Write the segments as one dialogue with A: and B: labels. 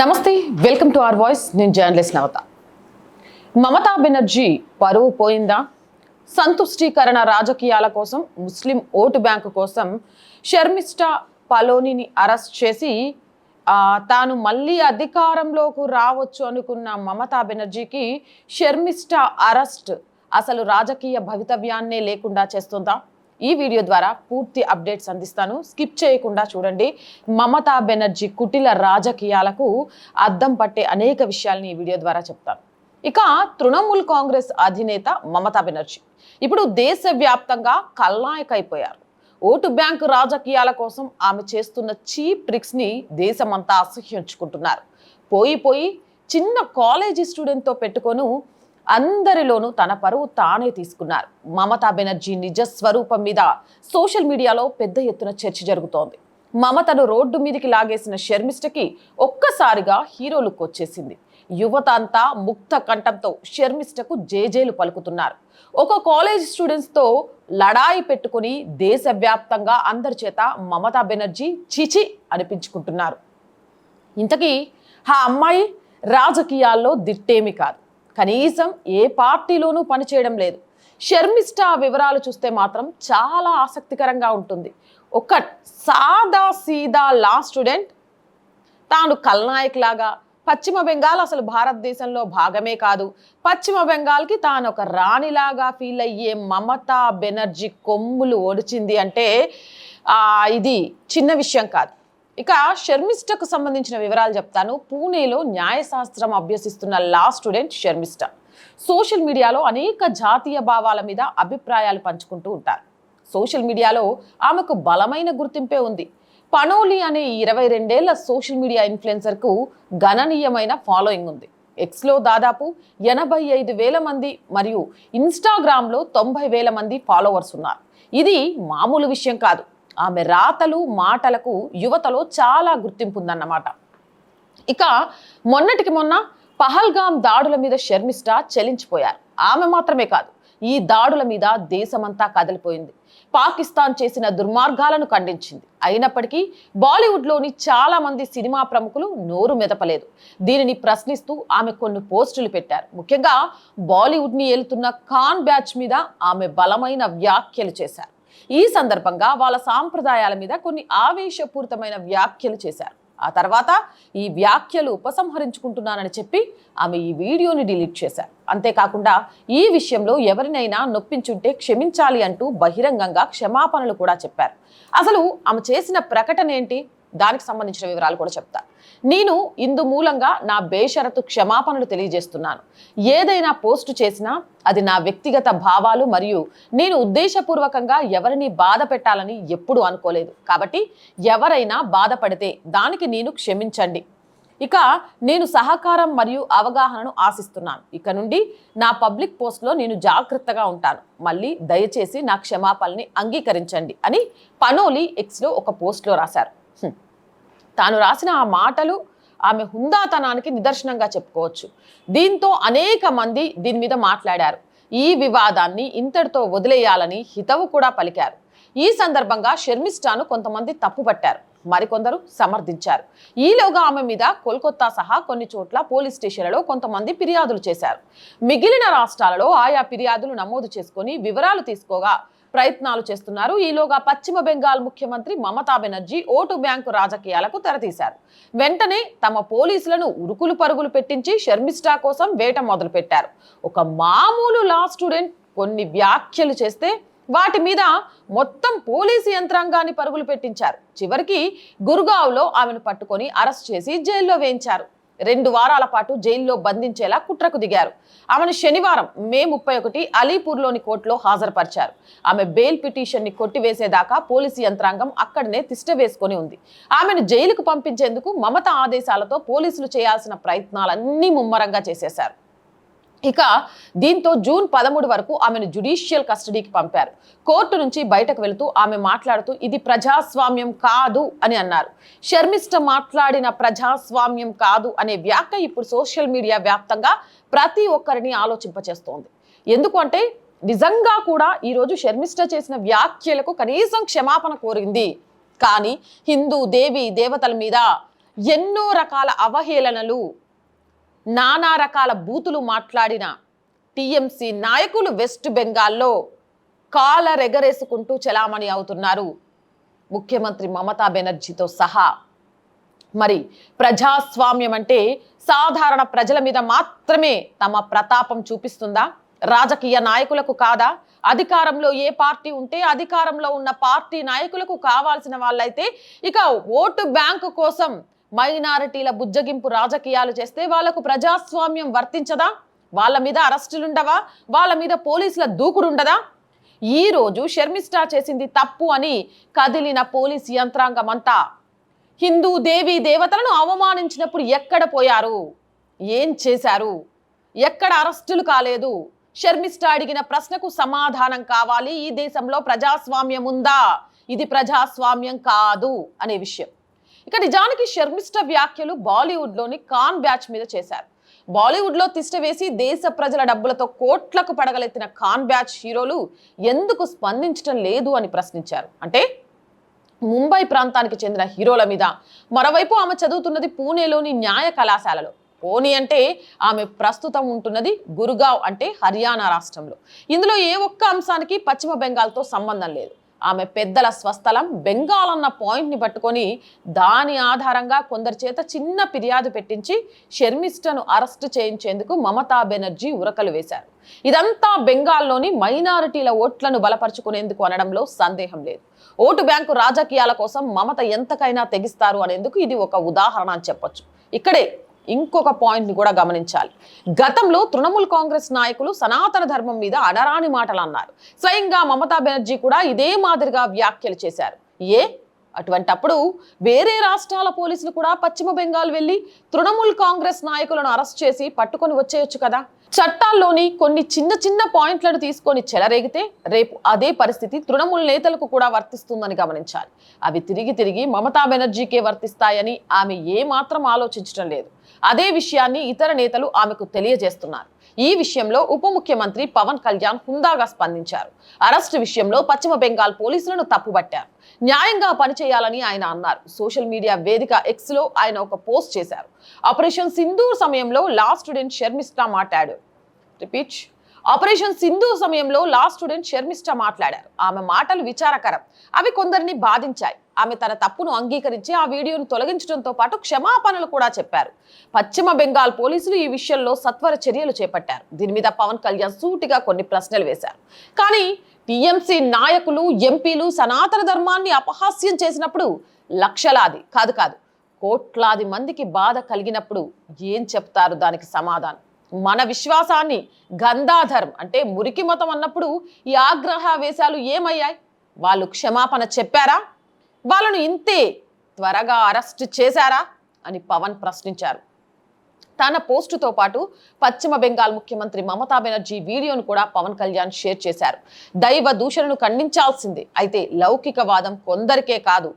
A: నమస్తే welcome to R voice. నేను journalist Navata. Mamata Banerjee పరువు పోయిందా? సంతుష్టీకరణ రాజకీయాల కోసం ముస్లిం ఓటు బ్యాంకు కోసం షర్మిష్ట పలోనిని అరెస్ట్ చేసి తాను మళ్ళీ అధికారంలోకి రావచ్చు అనుకున్న మమతా బెనర్జీకి షర్మిష్ట అరెస్ట్ అసలు రాజకీయ భవితవ్యాన్నే లేకుండా చేస్తుందా? ఈ వీడియో ద్వారా పూర్తి అప్డేట్స్ అందిస్తాను. స్కిప్ చేయకుండా చూడండి. మమతా బెనర్జీ కుటిల రాజకీయాలకు అద్దం పట్టే అనేక విషయాల్ని ఈ వీడియో ద్వారా చెప్తాను. ఇక తృణమూల్ కాంగ్రెస్ అధినేత మమతా బెనర్జీ. ఇప్పుడు దేశవ్యాప్తంగా కల్లాయకైపోయారు ఓటు బ్యాంకు రాజకీయాల కోసం ఆమె చేస్తున్న చీప్ ట్రిక్స్ని దేశమంతా అసహ్యించుకుంటున్నారు. పోయి పోయి చిన్న కాలేజీ స్టూడెంట్తో పెట్టుకొను అందరిలోనూ తన పరువు తానే తీసుకున్నారు. మమతా బెనర్జీ నిజ స్వరూపం మీద సోషల్ మీడియాలో పెద్ద ఎత్తున చర్చ జరుగుతోంది. మమతను రోడ్డు మీదకి లాగేసిన షర్మిష్టకి ఒక్కసారిగా హీరోలుక్ వచ్చేసింది. యువత అంతా ముక్త కంఠంతో షర్మిష్టకు జేజేలు పలుకుతున్నారు. ఒక కాలేజ్ స్టూడెంట్స్తో లడాయి పెట్టుకుని దేశవ్యాప్తంగా అందరి చేత మమతా బెనర్జీ చిచి అనిపించుకుంటున్నారు. ఇంతకీ ఆ అమ్మాయి రాజకీయాల్లో దిట్టేమి కాదు. కనీసం ఏ పార్టీలోనూ పనిచేయడం లేదు. షర్మిష్ట వివరాలు చూస్తే మాత్రం చాలా ఆసక్తికరంగా ఉంటుంది. ఒక సాదా సీదా లా స్టూడెంట్ తాను కల్నాయక్ లాగా పశ్చిమ బెంగాల్ అసలు భారతదేశంలో భాగమే కాదు. పశ్చిమ బెంగాల్కి తాను ఒక రాణిలాగా ఫీల్ అయ్యే మమతా బెనర్జీ కొమ్ములు ఒడిచింది అంటే ఇది చిన్న విషయం కాదు. ఇక షర్మిష్టకు సంబంధించిన వివరాలు చెప్తాను. పూణేలో న్యాయశాస్త్రం అభ్యసిస్తున్న లా స్టూడెంట్ షర్మిష్ట. సోషల్ మీడియాలో అనేక జాతీయ భావాల మీద అభిప్రాయాలు పంచుకుంటూ ఉంటారు. సోషల్ మీడియాలో ఆమెకు బలమైన గుర్తింపే ఉంది. పనోలి అనే ఇరవై రెండేళ్ళ సోషల్ మీడియా ఇన్ఫ్లుయెన్సర్కు గణనీయమైన ఫాలోయింగ్ ఉంది. ఎక్స్లో దాదాపు ఎనభై ఐదు వేల మంది మరియు ఇన్స్టాగ్రామ్లో తొంభై వేల మంది ఫాలోవర్స్ ఉన్నారు. ఇది మామూలు విషయం కాదు. ఆమె రాతలు మాటలకు యువతలో చాలా గుర్తింపు ఉందన్నమాట ఇక మొన్నటికి మొన్న పహల్గాం దాడుల మీద షర్మిష్ట చెలించిపోయారు. ఆమె మాత్రమే కాదు ఈ దాడుల మీద దేశమంతా కదిలిపోయింది. పాకిస్తాన్ చేసిన దుర్మార్గాలను ఖండించింది. అయినప్పటికీ బాలీవుడ్లోని చాలా మంది సినిమా ప్రముఖులు నోరు మెదపలేదు. దీనిని ప్రశ్నిస్తూ ఆమె కొన్ని పోస్టులు పెట్టారు. ముఖ్యంగా బాలీవుడ్ని ఏలుతున్న ఖాన్ బ్యాచ్ మీద ఆమె బలమైన వ్యాఖ్యలు చేశారు. ఈ సందర్భంగా వాళ్ళ సాంప్రదాయాల మీద కొన్ని ఆవేశపూరితమైన వ్యాఖ్యలు చేశారు. ఆ తర్వాత ఈ వ్యాఖ్యలు ఉపసంహరించుకుంటున్నానని చెప్పి ఆమె ఈ వీడియోని డిలీట్ చేశారు. అంతేకాకుండా ఈ విషయంలో ఎవరినైనా నొప్పించుంటే క్షమించాలి అంటూ బహిరంగంగా క్షమాపణలు కూడా చెప్పారు. అసలు ఆమె చేసిన ప్రకటన ఏంటి? దానికి సంబంధించిన వివరాలు కూడా చెప్తా. నేను ఇందు మూలంగా నా బేషరతు క్షమాపణలు తెలియజేస్తున్నాను. ఏదైనా పోస్టు చేసినా అది నా వ్యక్తిగత భావాలు మరియు నేను ఉద్దేశపూర్వకంగా ఎవరిని బాధ పెట్టాలని ఎప్పుడూ అనుకోలేదు. కాబట్టి ఎవరైనా బాధపడితే దానికి నేను క్షమించండి. ఇక నేను సహకారం మరియు అవగాహనను ఆశిస్తున్నాను. ఇక నుండి నా పబ్లిక్ పోస్ట్లో నేను జాగ్రత్తగా ఉంటాను. మళ్ళీ దయచేసి నా క్షమాపణని అంగీకరించండి అని పనోలి ఎక్స్లో ఒక పోస్ట్లో రాశారు. తాను రాసిన ఆ మాటలు ఆమె హుందాతనానికి నిదర్శనంగా చెప్పుకోవచ్చు. దీంతో అనేక మంది దీని మీద మాట్లాడారు. ఈ వివాదాన్ని ఇంతటితో వదిలేయాలని హితవు కూడా పలికారు. ఈ సందర్భంగా షర్మిష్టాను కొంతమంది తప్పుపట్టారు. మరికొందరు సమర్థించారు. ఈలోగా ఆమె మీద కోల్కతా సహా కొన్ని చోట్ల పోలీస్ స్టేషన్లలో కొంతమంది ఫిర్యాదులు చేశారు. మిగిలిన రాష్ట్రాలలో ఆయా ఫిర్యాదులు నమోదు చేసుకొని వివరాలు తీసుకోగా ప్రయత్నాలు చేస్తున్నారు. ఈలోగా పశ్చిమ బెంగాల్ ముఖ్యమంత్రి మమతా బెనర్జీ ఓటు బ్యాంకు రాజకీయాలకు తెరతీశారు. వెంటనే తమ పోలీసులను ఉరుకులు పరుగులు పెట్టించి షర్మిష్ఠా కోసం వేట మొదలుపెట్టారు. ఒక మామూలు లా స్టూడెంట్ కొన్ని వ్యాఖ్యలు చేస్తే వాటి మీద మొత్తం పోలీసు యంత్రాంగాన్ని పరుగులు పెట్టించారు. చివరికి గురుగావ్లో ఆమెను పట్టుకొని అరెస్ట్ చేసి జైల్లో వేయించారు. రెండు వారాల పాటు జైల్లో బంధించేలా కుట్రకు దిగారు. ఆమెను శనివారం మే ముప్పై ఒకటి అలీపూర్లోని కోర్టులో హాజరుపరిచారు. ఆమె బెయిల్ పిటిషన్ని కొట్టివేసేదాకా పోలీసు యంత్రాంగం అక్కడనే తిష్ట వేసుకొని ఉంది. ఆమెను జైలుకు పంపించేందుకు మమత ఆదేశాలతో పోలీసులు చేయాల్సిన ప్రయత్నాలన్నీ ముమ్మరంగా చేసేశారు. ఇక దీంతో జూన్ పదమూడు వరకు ఆమెను జుడిషియల్ కస్టడీకి పంపారు. కోర్టు నుంచి బయటకు వెళుతూ ఆమె మాట్లాడుతూ ఇది ప్రజాస్వామ్యం కాదు అని అన్నారు. షర్మిష్ట మాట్లాడిన ప్రజాస్వామ్యం కాదు అనే వ్యాఖ్య ఇప్పుడు సోషల్ మీడియా వ్యాప్తంగా ప్రతి ఒక్కరిని ఆలోచింపచేస్తోంది. ఎందుకు అంటే నిజంగా కూడా ఈరోజు షర్మిష్ట చేసిన వ్యాఖ్యలకు కనీసం క్షమాపణ కోరింది. కానీ హిందూ దేవి దేవతల మీద ఎన్నో రకాల అవహేళనలు నానా రకాల బూతులు మాట్లాడిన టీఎంసీ నాయకులు వెస్ట్ బెంగాల్లో కాలరెగరేసుకుంటూ చలామణి అవుతున్నారు. ముఖ్యమంత్రి మమతా బెనర్జీతో సహా. మరి ప్రజాస్వామ్యం అంటే సాధారణ ప్రజల మీద మాత్రమే తమ ప్రతాపం చూపిస్తుందా? రాజకీయ నాయకులకు కాదా? అధికారంలో ఏ పార్టీ ఉంటే అధికారంలో ఉన్న పార్టీ నాయకులకు కావాల్సిన వాళ్ళైతే ఇక ఓటు బ్యాంకు కోసం మైనారిటీల బుజ్జగింపు రాజకీయాలు చేస్తే వాళ్ళకు ప్రజాస్వామ్యం వర్తించదా? వాళ్ళ మీద అరెస్టులుండవా? వాళ్ళ మీద పోలీసుల దూకుడుండదా? ఈ రోజు షర్మిస్టా చేసింది తప్పు అని కదిలిన పోలీస్ యంత్రాంగం అంతా. హిందూ దేవీ దేవతలను అవమానించినప్పుడు ఎక్కడ పోయారు? ఏం చేశారు? ఎక్కడ అరెస్టులు కాలేదు? షర్మిష్ట అడిగిన ప్రశ్నకు సమాధానం కావాలి. ఈ దేశంలో ప్రజాస్వామ్యం ఉందా? ఇది ప్రజాస్వామ్యం కాదు అనే విషయం. ఇక నిజానికి షర్మిష్ట వ్యాఖ్యలు బాలీవుడ్లోని కాన్ బ్యాచ్ మీద చేశారు. బాలీవుడ్లో తిష్ట వేసి దేశ ప్రజల డబ్బులతో కోట్లకు పడగలెత్తిన కాన్ బ్యాచ్ హీరోలు ఎందుకు స్పందించడం లేదు అని ప్రశ్నించారు. అంటే ముంబై ప్రాంతానికి చెందిన హీరోల మీద. మరోవైపు ఆమె చదువుతున్నది పూణేలోని న్యాయ కళాశాలలో. పోనీ అంటే ఆమె ప్రస్తుతం ఉంటున్నది గురుగావ్ అంటే హర్యానా రాష్ట్రంలో. ఇందులో ఏ ఒక్క అంశానికి పశ్చిమ బెంగాల్తో సంబంధం లేదు. ఆమె పెద్దల స్వస్థలం బెంగాల్ అన్న పాయింట్ని పట్టుకొని దాని ఆధారంగా కొందరి చేత చిన్న ఫిర్యాదు పెట్టించి షర్మిష్టను అరెస్టు చేయించేందుకు మమతా బెనర్జీ ఉరకలు వేశారు. ఇదంతా బెంగాల్లోని మైనారిటీల ఓట్లను బలపరుచుకునేందుకు అనడంలో సందేహం లేదు. ఓటు బ్యాంకు రాజకీయాల కోసం మమత ఎంతకైనా తెగిస్తారు అనేందుకు ఇది ఒక ఉదాహరణ అని చెప్పొచ్చు. ఇక్కడే ఇంకొక పాయింట్ని కూడా గమనించాలి. గతంలో తృణమూల్ కాంగ్రెస్ నాయకులు సనాతన ధర్మం మీద అడరాని మాటలు అన్నారు స్వయంగా మమతా బెనర్జీ కూడా ఇదే మాదిరిగా వ్యాఖ్యలు చేశారు. ఏ? అటువంటప్పుడు వేరే రాష్ట్రాల పోలీసులు కూడా పశ్చిమ బెంగాల్ వెళ్ళి తృణమూల్ కాంగ్రెస్ నాయకులను అరెస్ట్ చేసి పట్టుకొని వచ్చేయొచ్చు కదా? చట్టాల్లోని కొన్ని చిన్న చిన్న పాయింట్లను తీసుకొని చెలరేగితే రేపు అదే పరిస్థితి తృణమూల్ నేతలకు కూడా వర్తిస్తుందని గమనించాలి. అవి తిరిగి తిరిగి మమతా బెనర్జీకే వర్తిస్తాయని ఆమె ఏ మాత్రం ఆలోచించడం లేదు. అదే విషయాన్ని ఇతర నేతలు ఆమెకు తెలియజేస్తున్నారు. ఈ విషయంలో ఉప ముఖ్యమంత్రి పవన్ కళ్యాణ్ హుందాగా స్పందించారు. అరెస్టు విషయంలో పశ్చిమ బెంగాల్ పోలీసులను తప్పుబట్టారు. న్యాయంగా పనిచేయాలని ఆయన అన్నారు. సోషల్ మీడియా వేదిక ఎక్స్లో ఆయన ఒక పోస్ట్ చేశారు. ఆపరేషన్ సింధూర్ సమయంలో లా స్టూడెంట్ షర్మిస్టా మాట్లాడారు. రిపీట్. ఆపరేషన్ సింధు సమయంలో లా స్టూడెంట్ షర్మిష్ట మాట్లాడారు. ఆమె మాటలు విచారకరం. అవి కొందరిని బాధించాయి. ఆమె తన తప్పును అంగీకరించి ఆ వీడియోను తొలగించడంతో పాటు క్షమాపణలు కూడా చెప్పారు. పశ్చిమ బెంగాల్ పోలీసులు ఈ విషయంలో సత్వర చర్యలు చేపట్టారు. దీని మీద పవన్ కళ్యాణ్ సూటిగా కొన్ని ప్రశ్నలు వేశారు. కానీ టీఎంసీ నాయకులు ఎంపీలు సనాతన ధర్మాన్ని అపహాస్యం చేసినప్పుడు లక్షలాది కాదు కాదు కోట్లాది మందికి బాధ కలిగినప్పుడు ఏం చెప్తారు దానికి సమాధానం? మన విశ్వాసాన్ని గంధాధర్మ్ అంటే మురికి మతం అన్నప్పుడు ఈ ఆగ్రహావేశాలు ఏమయ్యాయి? వాళ్ళు క్షమాపణ చెప్పారా? వాళ్ళను ఇంతే త్వరగా అరెస్ట్ చేశారా? అని పవన్ ప్రశ్నించారు. తన పోస్టుతో పాటు పశ్చిమ బెంగాల్ ముఖ్యమంత్రి మమతా బెనర్జీ వీడియోను కూడా పవన్ కళ్యాణ్ షేర్ చేశారు. దైవ దూషణను ఖండించాల్సిందే. అయితే లౌకికవాదం కొందరికే కాదు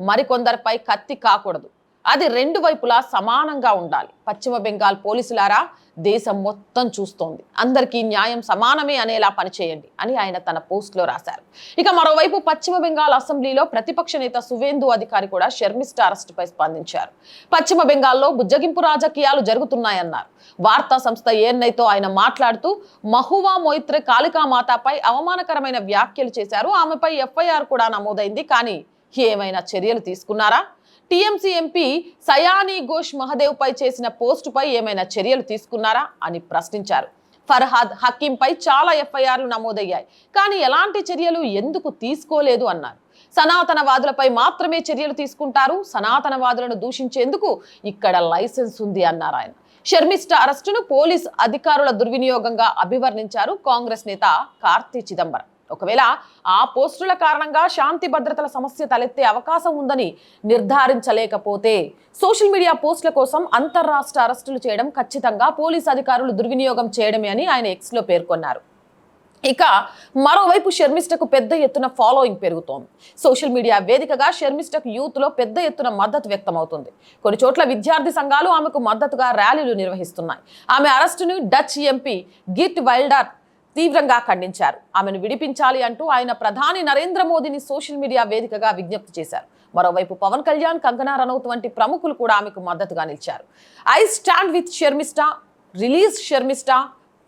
A: మరికొందరిపై కత్తి కాకూడదు. అది రెండు వైపులా సమానంగా ఉండాలి. పశ్చిమ బెంగాల్ పోలీసులారా దేశం మొత్తం చూస్తోంది. అందరికీ న్యాయం సమానమే అనేలా పనిచేయండి అని ఆయన తన పోస్ట్లో రాశారు. ఇక మరోవైపు పశ్చిమ బెంగాల్ అసెంబ్లీలో ప్రతిపక్ష నేత సువేందు అధికారి కూడా షర్మిష్ట అరెస్టుపై స్పందించారు. పశ్చిమ బెంగాల్లో బుజ్జగింపు రాజకీయాలు జరుగుతున్నాయన్నారు. వార్తా సంస్థ ఏఎన్ఐతో ఆయన మాట్లాడుతూ మహువా మొయిత్రే కాళికామాతపై అవమానకరమైన వ్యాఖ్యలు చేశారు. ఆమెపై ఎఫ్ఐఆర్ కూడా నమోదైంది. కానీ ఏమైనా చర్యలు తీసుకున్నారా? టీఎంసీ ఎంపీ సయానీ ఘోష్ మహదేవ్ పై చేసిన పోస్టుపై ఏమైనా చర్యలు తీసుకున్నారా అని ప్రశ్నించారు. ఫర్హాద్ హకీంపై చాలా ఎఫ్ఐఆర్లు నమోదయ్యాయి. కానీ ఎలాంటి చర్యలు ఎందుకు తీసుకోలేదు అన్నారు. సనాతనవాదులపై మాత్రమే చర్యలు తీసుకుంటారు. సనాతనవాదులను దూషించేందుకు ఇక్కడ లైసెన్స్ ఉంది అన్నారు ఆయన. షర్మిష్ట అరెస్టును పోలీస్ అధికారుల దుర్వినియోగంగా అభివర్ణించారు కాంగ్రెస్ నేత కార్తీ చిదంబరం. ఒకవేళ ఆ పోస్టుల కారణంగా శాంతి భద్రతల సమస్య తలెత్తే అవకాశం ఉందని నిర్ధారించలేకపోతే సోషల్ మీడియా పోస్టుల కోసం అంతర్రాష్ట్ర అరెస్టులు చేయడం ఖచ్చితంగా పోలీస్ అధికారులు దుర్వినియోగం చేయడమే అని ఆయన ఎక్స్లో పేర్కొన్నారు. ఇక మరోవైపు షర్మిష్టకు పెద్ద ఎత్తున ఫాలోయింగ్ పెరుగుతోంది. సోషల్ మీడియా వేదికగా షర్మిష్టకు యూత్లో పెద్ద ఎత్తున మద్దతు వ్యక్తమవుతుంది. కొన్ని చోట్ల విద్యార్థి సంఘాలు ఆమెకు మద్దతుగా ర్యాలీలు నిర్వహిస్తున్నాయి. ఆమె అరెస్టును డచ్ ఎంపీ గిట్ వైల్డర్ తీవ్రంగా ఖండించారు. ఆమెను విడిపించాలి అంటూ ఆయన ప్రధాని నరేంద్ర మోదీని సోషల్ మీడియా వేదికగా విజ్ఞప్తి చేశారు. మరోవైపు పవన్ కళ్యాణ్ కంగనా రనౌత్ వంటి ప్రముఖులు కూడా ఆమెకు మద్దతుగా నిలిచారు. I stand with Sharmistha release Sharmistha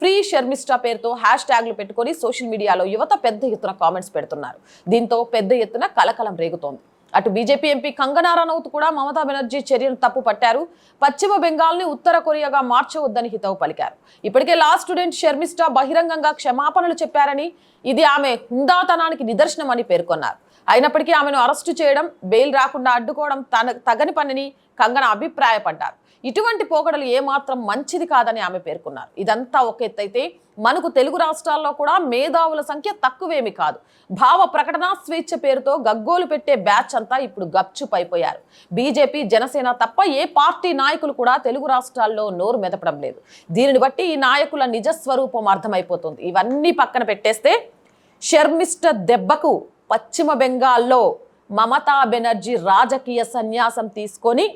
A: free Sharmistha పేరుతో హ్యాష్ ట్యాగ్లు పెట్టుకొని సోషల్ మీడియాలో యువత పెద్ద ఎత్తున కామెంట్స్ పెడుతున్నారు. దీంతో పెద్ద ఎత్తున కలకలం రేగుతోంది. అటు బీజేపీ ఎంపీ కంగనా రనౌత్ కూడా మమతా బెనర్జీ చర్యలు తప్పు పట్టారు. పశ్చిమ బెంగాల్ని ఉత్తర కొరియాగా మార్చవద్దని హితవు పలికారు. ఇప్పటికే లా స్టూడెంట్ షర్మిస్టా బహిరంగంగా క్షమాపణలు చెప్పారని ఇది ఆమె హుందాతనానికి నిదర్శనమని పేర్కొన్నారు. అయినప్పటికీ ఆమెను అరెస్టు చేయడం బెయిల్ రాకుండా అడ్డుకోవడం తన తగని పనిని కంగన అభిప్రాయపడ్డారు. ఇటువంటి పోకడలు ఏమాత్రం మంచిది కాదని ఆమె పేర్కొన్నారు. ఇదంతా ఒక ఎత్తైతే మనకు తెలుగు రాష్ట్రాల్లో కూడా మేధావుల సంఖ్య తక్కువేమి కాదు. భావ ప్రకటన స్వేచ్ఛ పేరుతో గగ్గోలు పెట్టే బ్యాచ్ అంతా ఇప్పుడు గప్చుపైపోయారు. బీజేపీ జనసేన తప్ప ఏ పార్టీ నాయకులు కూడా తెలుగు రాష్ట్రాల్లో నోరు మెదపడం లేదు. దీనిని బట్టి ఈ నాయకుల నిజస్వరూపం అర్థమైపోతుంది. ఇవన్నీ పక్కన పెట్టేస్తే షర్మిష్ట దెబ్బకు పశ్చిమ బెంగాల్లో మమతా బెనర్జీ రాజకీయ సన్యాసం తీసుకొని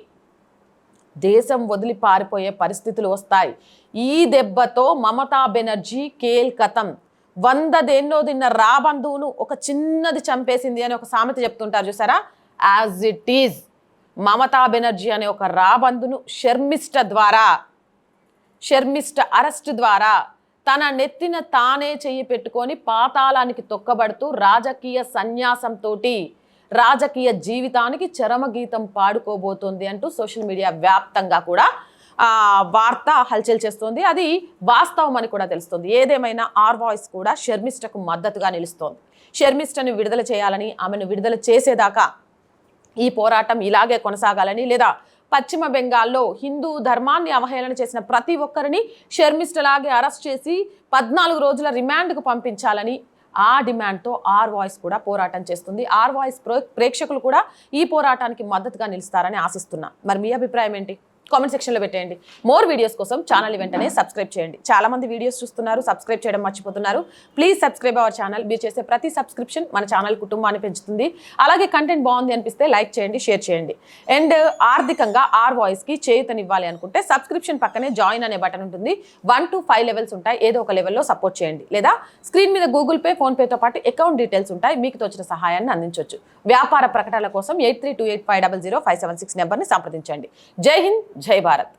A: దేశం వదిలి పారిపోయే పరిస్థితులు వస్తాయి. ఈ దెబ్బతో మమతా బెనర్జీ కేల్కతం. వంద దేన్నో తిన్న రాబంధువును ఒక చిన్నది చంపేసింది అని ఒక సామెత చెప్తుంటారు చూసారా? As it is Mamata Banerjee అనే ఒక రాబంధును షర్మిష్ట ద్వారా షర్మిష్ట అరెస్ట్ ద్వారా తన నెత్తిన తానే చెయ్యి పెట్టుకొని పాతాళానికి తొక్కబడుతూ రాజకీయ సన్యాసంతో రాజకీయ జీవితానికి చరమగీతం పాడుకోబోతోంది అంటూ సోషల్ మీడియా వ్యాప్తంగా కూడా వార్త హల్చల్ చేస్తోంది. అది వాస్తవం అని కూడా తెలుస్తుంది. ఏదేమైనా ఆర్ వాయిస్ కూడా షర్మిష్టకు మద్దతుగా నిలుస్తోంది. షర్మిష్టను విడుదల చేయాలని ఆమెను విడుదల చేసేదాకా ఈ పోరాటం ఇలాగే కొనసాగాలని లేదా పశ్చిమ బెంగాల్లో హిందూ ధర్మాన్ని అవహేళన చేసిన ప్రతి ఒక్కరిని షర్మిస్టలాగే అరెస్ట్ చేసి పద్నాలుగు రోజుల రిమాండ్కు పంపించాలని ఆ డిమాండ్తో ఆర్ వాయిస్ కూడా పోరాటం చేస్తుంది. ఆర్ వాయిస్ ప్రేక్షకులు కూడా ఈ పోరాటానికి మద్దతుగా నిలుస్తారని ఆశిస్తున్నా. మరి మీ అభిప్రాయం ఏంటి? కామెంట్ సెక్షన్లో పెట్టేయండి. మోర్ వీడియోస్ కోసం ఛానల్ వెంటనే సబ్స్క్రైబ్ చేయండి. చాలా మంది వీడియోస్ చూస్తున్నారు సబ్స్క్రైబ్ చేయడం మర్చిపోతున్నారు. ప్లీజ్ సబ్స్క్రైబ్ అవర్ ఛానల్ మీరు చేసే ప్రతి సబ్స్క్రిప్షన్ మన ఛానల్ కుటుంబాన్ని పెంచుతుంది. అలాగే కంటెంట్ బాగుంది అనిపిస్తే లైక్ చేయండి షేర్ చేయండి. అండ్ uh, ఆర్థికంగా ఆర్ వాయిస్కి చేయుతనివ్వాలి అనుకుంటే సబ్స్క్రిప్షన్ పక్కనే జాయిన్ అనే బటన్ ఉంటుంది. వన్ టు ఫైవ్ లెవెల్స్ ఉంటాయి. ఏదో ఒక లెవెల్లో సపోర్ట్ చేయండి. లేదా స్క్రీన్ మీద గూగుల్ పే ఫోన్పేతో పాటు అకౌంట్ డీటెయిల్స్ ఉంటాయి. మీకు తోచిన సహాయాన్ని అందించవచ్చు వ్యాపార ప్రకటనల కోసం eight three two eight five double zero five seven six నెంబర్ని సంప్రదించండి. జై హింద్! జై భారత్.